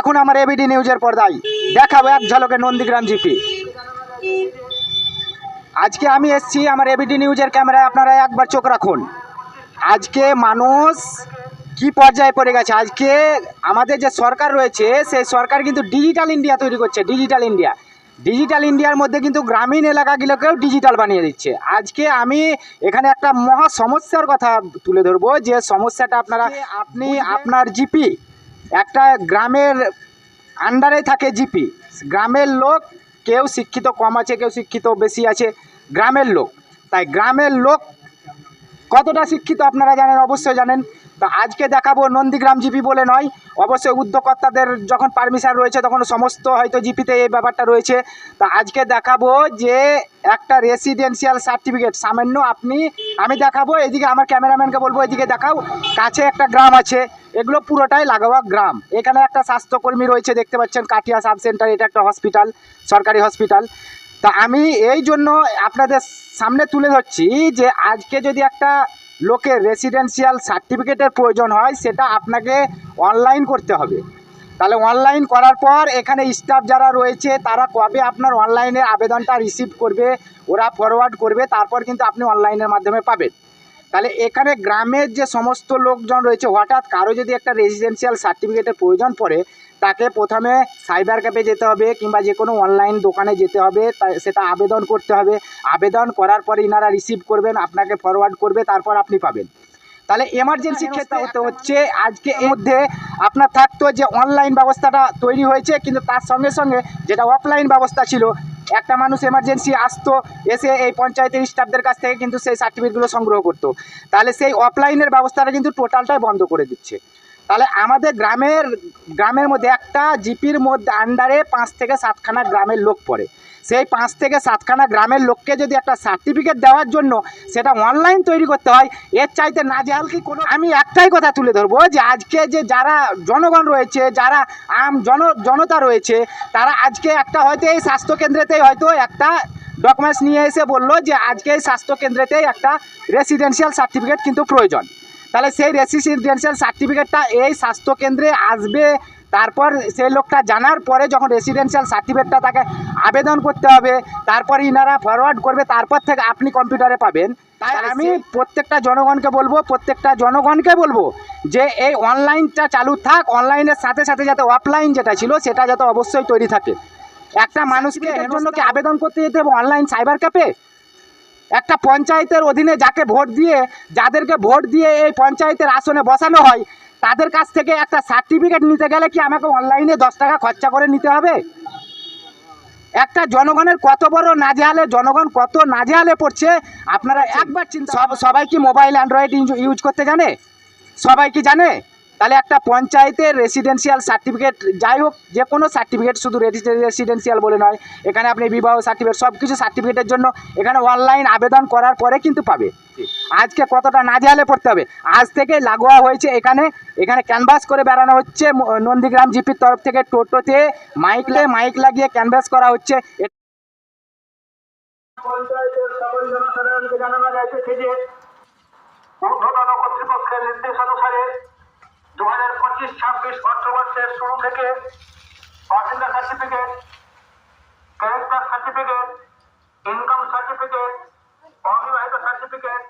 এখন আমার এবিডি নিউজের পর্দায়। দেখাবো এক ঝলকে নন্দীগ্রাম জিপি আজকে আমি এসছি আমার এবিডি নিউজের ক্যামেরায় আপনারা একবার চোখ রাখুন। আজকে মানুষ কি পর্যায়ে পড়ে গেছে? আজকে আমাদের যে সরকার রয়েছে সেই সরকার কিন্তু ডিজিটাল ইন্ডিয়া তৈরি করছে ডিজিটাল ইন্ডিয়া ডিজিটাল ইন্ডিয়ার মধ্যে কিন্তু গ্রামীণ এলাকাগুলোকেও ডিজিটাল বানিয়ে দিচ্ছে। আজকে আমি এখানে একটা মহা সমস্যার কথা তুলে ধরবো যে সমস্যাটা আপনারা আপনি আপনার জিপি একটা গ্রামের আন্ডারে থাকে জিপি গ্রামের লোক কেউ শিক্ষিত, কম আছে, কেউ শিক্ষিত, বেশি আছে, গ্রামের লোক। তাই গ্রামের লোক কতটা শিক্ষিত আপনারা জানেন? অবশ্যই জানেন। তা আজকে দেখাবো নন্দীগ্রাম জিপি বলে নয়। অবশ্যই উদ্যোগকর্তাদের যখন পারমিশন রয়েছে, তখন সমস্ত হয়তো জিপিতে এই ব্যাপারটা রয়েছে। তা আজকে দেখাবো যে একটা রেসিডেন্সিয়াল সার্টিফিকেট সামান্য আপনি, আমি দেখাবো, এদিকে আমার ক্যামেরাম্যানকে বলব, এদিকে দেখাও। কাছে একটা গ্রাম আছে, এগুলো পুরোটাই লাগোয়া গ্রাম। এখানে একটা স্বাস্থ্যকর্মী রয়েছে, দেখতে পাচ্ছেন কাটিয়া সাব সেন্টার, এটা একটা হসপিটাল সরকারি হসপিটাল তা আমি এই জন্য আপনাদের সামনে তুলে ধরছি যে আজকে যদি একটা লোকের রেসিডেন্সিয়াল সার্টিফিকেটের প্রয়োজন হয়, সেটা আপনাকে অনলাইন করতে হবে। তাহলে অনলাইন করার পর এখানে স্টাফ যারা রয়েছে, তারা কবে আপনার অনলাইনে আবেদনটা রিসিভ করবে, ওরা ফরওয়ার্ড করবে, তারপর কিন্তু আপনি অনলাইনের মাধ্যমে পাবেন। তাহলে এখানে গ্রামের যে সমস্ত লোকজন রয়েছে হঠাৎ কারও যদি একটা রেসিডেন্সিয়াল সার্টিফিকেটের প্রয়োজন পড়ে তাকে প্রথমে সাইবার ক্যাফে যেতে হবে কিংবা যে কোনো অনলাইন দোকানে যেতে হবে সেটা আবেদন করতে হবে। আবেদন করার পরে ইনারা রিসিভ করবেন আপনাকে ফরওয়ার্ড করবে তারপর আপনি পাবেন। তাহলে এমার্জেন্সি ক্ষেত্রে হতে হচ্ছে আজকে এর মধ্যে আপনার থাকতো যে অনলাইন ব্যবস্থাটা তৈরি হয়েছে কিন্তু তার সঙ্গে সঙ্গে যেটা অফলাইন ব্যবস্থা ছিল একটা মানুষ এমার্জেন্সি আসতো, এসে এই পঞ্চায়েতের স্টাফদের কাছ থেকে কিন্তু সেই সার্টিফিকেটগুলো সংগ্রহ করতো। তাহলে সেই অফলাইনের ব্যবস্থাটা কিন্তু টোটালটাই বন্ধ করে দিচ্ছে। তাহলে আমাদের গ্রামের গ্রামের মধ্যে একটা জিপির মধ্যে আন্ডারে পাঁচ থেকে সাতখানা গ্রামের লোক পড়ে। সেই পাঁচ থেকে সাতখানা গ্রামের লোককে যদি একটা সার্টিফিকেট দেওয়ার জন্য সেটা অনলাইন তৈরি করতে হয়, এর চাইতে না জাল কি কোনো? আমি একটাই কথা তুলে ধরবো যে আজকে যে যারা জনগণ রয়েছে, যারা আম জন, জনতা রয়েছে, তারা আজকে একটা হয়তো এই স্বাস্থ্যকেন্দ্রেতেই হয়তো একটা ডকুমেন্টস নিয়ে এসে বলল যে আজকে এই স্বাস্থ্যকেন্দ্রেতেই একটা রেসিডেন্সিয়াল সার্টিফিকেট কিন্তু প্রয়োজন। তাহলে সেই রেসিডেন্সিয়াল সার্টিফিকেটটা এই স্বাস্থ্যকেন্দ্রে আসবে তারপর সেই লোকটা জানার পরে যখন রেসিডেন্সিয়াল সার্টিফিকেটটা তাকে আবেদন করতে হবে তারপর ইনারা ফরওয়ার্ড করবে তারপর থেকে আপনি কম্পিউটারে পাবেন। তাই আমি প্রত্যেকটা জনগণকে বলব প্রত্যেকটা জনগণকে বলব যে এই অনলাইনটা চালু থাক অনলাইনের সাথে সাথে যাতে অফলাইন যেটা ছিল সেটা যাতে অবশ্যই তৈরি থাকে। একটা মানুষকে এর জন্য কি আবেদন করতে যেতে হবে অনলাইন সাইবার ক্যাফে একটা পঞ্চায়েতের অধীনে যাকে ভোট দিয়ে যাদেরকে ভোট দিয়ে এই পঞ্চায়েতের আসনে বসানো হয় তাদের কাছ থেকে একটা সার্টিফিকেট নিতে গেলে কি আমাকে অনলাইনে দশ টাকা খরচা করে নিতে হবে? একটা জনগণের কত বড় নাজেহালে জনগণ কত নাজেহালে পড়ছে আপনারা একবার চিন্তা সব সবাই কি মোবাইল অ্যান্ড্রয়েড ইউজ করতে জানে? সবাই কি জানে? তাহলে একটা পঞ্চায়েতের রেসিডেন্সিয়াল সার্টিফিকেট যাই হোক যে কোনো সার্টিফিকেট শুধু রেসিডেন্সিয়াল বলে নয় এখানে আপনি বিবাহ সার্টিফিকেট সব কিছু সার্টিফিকেটের জন্য এখানে অনলাইন আবেদন করার পরে কিন্তু পাবে। আজকে কতটা না নাজেহালে পড়তে হবে? আজ থেকে লাগোয়া হয়েছে এখানে এখানে ক্যানভাস করে বেড়ানো হচ্ছে নন্দীগ্রাম জিপির তরফ থেকে টোটোতে মাইকলে মাইক লাগিয়ে ক্যানভাস করা হচ্ছে। পঞ্চায়েতের সকল জনসাধারণকে জানানো যাইতেছে যে কর্তৃপক্ষের নির্দেশ পঁচিশ ছাব্বিশ অর্থবর্ষের শুরু থেকে বাসিন্দা certificate character certificate income certificate অবিবাহিত সার্টিফিকেট